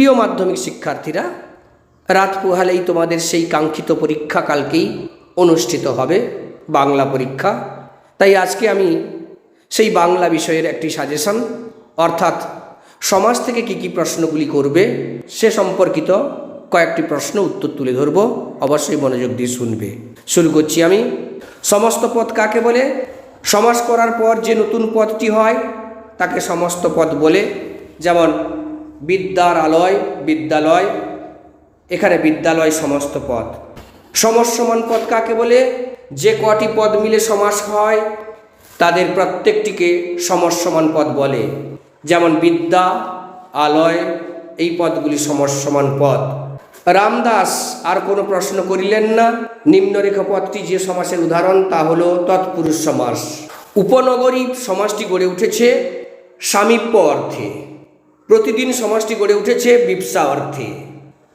প্রিয় মাধ্যমিক শিক্ষার্থীরা, রাত পোহালেই তোমাদের সেই কাঙ্ক্ষিত পরীক্ষা কালকেই অনুষ্ঠিত হবে, বাংলা পরীক্ষা। তাই আজকে আমি সেই বাংলা বিষয়ের একটি সাজেশন অর্থাৎ সমাজ থেকে কি কি প্রশ্নগুলি করবে, সে সম্পর্কিত কয়েকটি প্রশ্ন উত্তর তুলে ধরব, অবশ্যই মনোযোগ দিয়ে শুনবে। শুরু করছি আমি। সমস্ত পদ কাকে বলে? সমাজ করার পর যে নতুন পদটি হয়, তাকে সমস্ত পদ বলে। যেমন বিদ্যার আলয় বিদ্যালয়, এখানে বিদ্যালয় সমস্ত পদ। সমসমান পদ কাকে বলে? যে কটি পদ মিলে সমাস হয়, তাদের প্রত্যেকটিকে সমসমান পদ বলে। যেমন বিদ্যা, আলয়, এই পদগুলি সমসমান পদ। রামদাস, আর কোনো প্রশ্ন করিলেন না? নিম্নরেখা পদটি যে সমাসের উদাহরণ, তা হলো তৎপুরুষ সমাস। উপনগরী সমাসটি গড়ে উঠেছে সামীপ্য অর্থে। প্রতিদিন সমাসটি গড়ে উঠেছে বিপসা অর্থে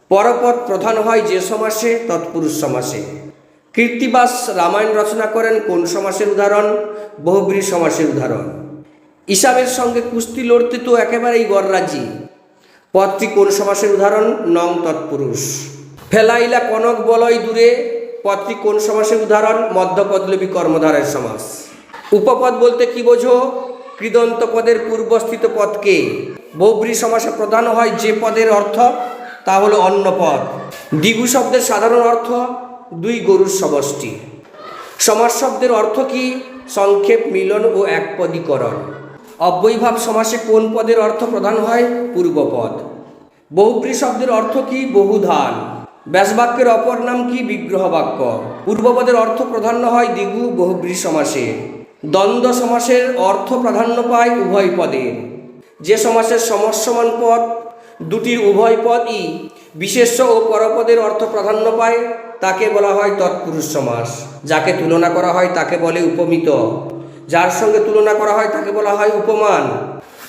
পরপদ প্রধান হয় যে সমাসে, তৎপুরুষ সমাসে। কীর্তিবাস রামায়ণ রচনা করেন কোন সমাসের উদাহরণ? বহুব্রী সমাসের উদাহরণ। ইসাবের সঙ্গে কুস্তি লড়তে তো একেবারেই গররাজি পদটি কোন সমাসের উদাহরণ? নং তৎপুরুষ। ফেলাইলা কনক বলয় দূরে, পদটি কোন সমাসের উদাহরণ? মধ্যপদলবী কর্মধারের সমাস। উপপদ বলতে কি বোঝো? কৃদন্ত পদের পূর্বস্থিত পদকে বৌব্রী সমাসে প্রধান হয় যে পদের অর্থ, তা হলো অন্য পদ। দিগু শব্দের সাধারণ অর্থ, দুই গরুর সমষ্টি। সমাস শব্দের অর্থ কি? সংক্ষেপ, মিলন ও একপদীকরণ। অব্যয়ভাব সমাসে কোন পদের অর্থ প্রধান হয়? পূর্বপদ। বহুব্রী শব্দের অর্থ কি? বহুধান। ব্যাসবাক্যের অপর নাম কি? বিগ্রহ বাক্য পূর্বপদের অর্থ প্রাধান্য হয় দিগু বহুব্রী সমাসে। দ্বন্দ্ব সমাসের অর্থ প্রাধান্য পায় উভয় পদের। যে সমাসের সমসমান পদ দুটির উভয় পদই বিশেষ্য ও পরপদের অর্থ প্রাধান্য পায়, তাকে বলা হয় তৎপুরুষ সমাস। যাকে তুলনা করা হয় তাকে বলে উপমিত। যার সঙ্গে তুলনা করা হয় তাকে বলা হয় উপমান।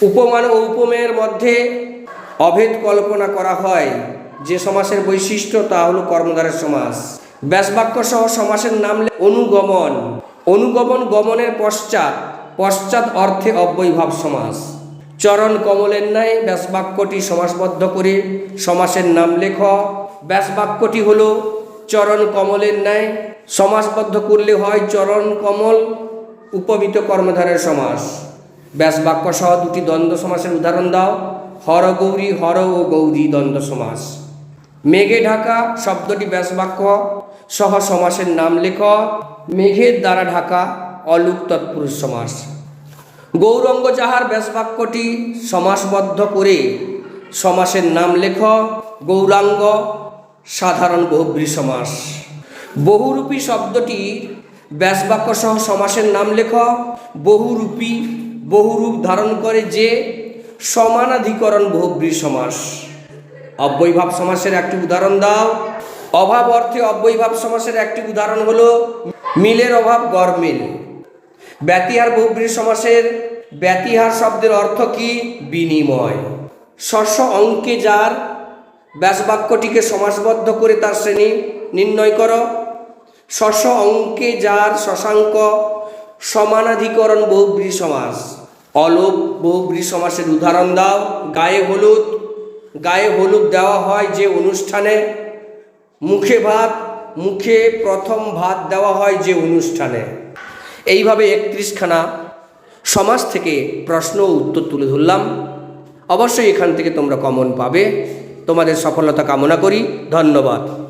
উপমান ও উপমেয়ের মধ্যে অভেদ কল্পনা করা হয়। যে সমাসের বৈশিষ্ট্য তা হলো কর্মধারের সমাস। ব্যাসবাক্য সহ সমাসের নাম অনুগমন। অনুগমন গমনের পশ্চাৎ পশ্চাৎ অর্থে অব্যয়ভাব সমাস। চরণ কমলের ন্যায় ব্যাসবাক্যটি সমাসবদ্ধ করে সমাসের নাম লেখ। ব্যাসবাক্যটি হল, চরণ কমলের ন্যায় সমাসবদ্ধ করলে হয় চরণ কমল উপমিত কর্মধারের সমাস। ব্যাসবাক্য সহ দুটি দ্বন্দ্ব সমাসের উদাহরণ দাও। হর গৌরী, হর ও গৌরী দ্বন্দ্ব সমাস। মেঘে ঢাকা শব্দটি ব্যাসবাক্য সহ সমাসের নাম লেখ। মেঘের দ্বারা ঢাকা অলুক তৎপুরুষ সমাস। গৌরঙ্গ যাহার ব্যাসবাক্যটি সমাসবদ্ধ করে সমাসের নাম লেখ গৌরাঙ্গ সাধারণ বহুব্রী সমাস। বহুরূপী শব্দটির ব্যাসবাক্য সহ সমাসের নাম লেখ বহুরূপী বহুরূপ ধারণ করে যে সমানাধিকরণ বহুব্রী সমাস। অব্যয়ভাব সমাসের একটি উদাহরণ দাও। অভাব অর্থে অব্যয়ভাব সমাসের একটি উদাহরণ হলো মিলের অভাব গরমিল ব্যতিহার বহুব্রী সমাসের ব্যতিহার শব্দের অর্থ কি? বিনিময়। শস্য অঙ্কে যার ব্যাসবাক্যটিকে সমাসবদ্ধ করে তার শ্রেণি নির্ণয় করো। শস্য অঙ্কে যার শশাঙ্ক সমানাধিকরণ বহুব্রী সমাস। অলোপ বহুব্রী সমাসের উদাহরণ দাও। গায়ে হলুদ গায়ে হলুদ দেওয়া হয় যে অনুষ্ঠানে। মুখে ভাত, মুখে প্রথম ভাত দেওয়া হয় যে অনুষ্ঠানে। এইভাবে একত্রিশখানা সমাজ থেকে প্রশ্ন ও উত্তর তুলে ধরলাম। অবশ্যই এখান থেকে তোমরা কমন পাবে। তোমাদের সফলতা কামনা করি। ধন্যবাদ।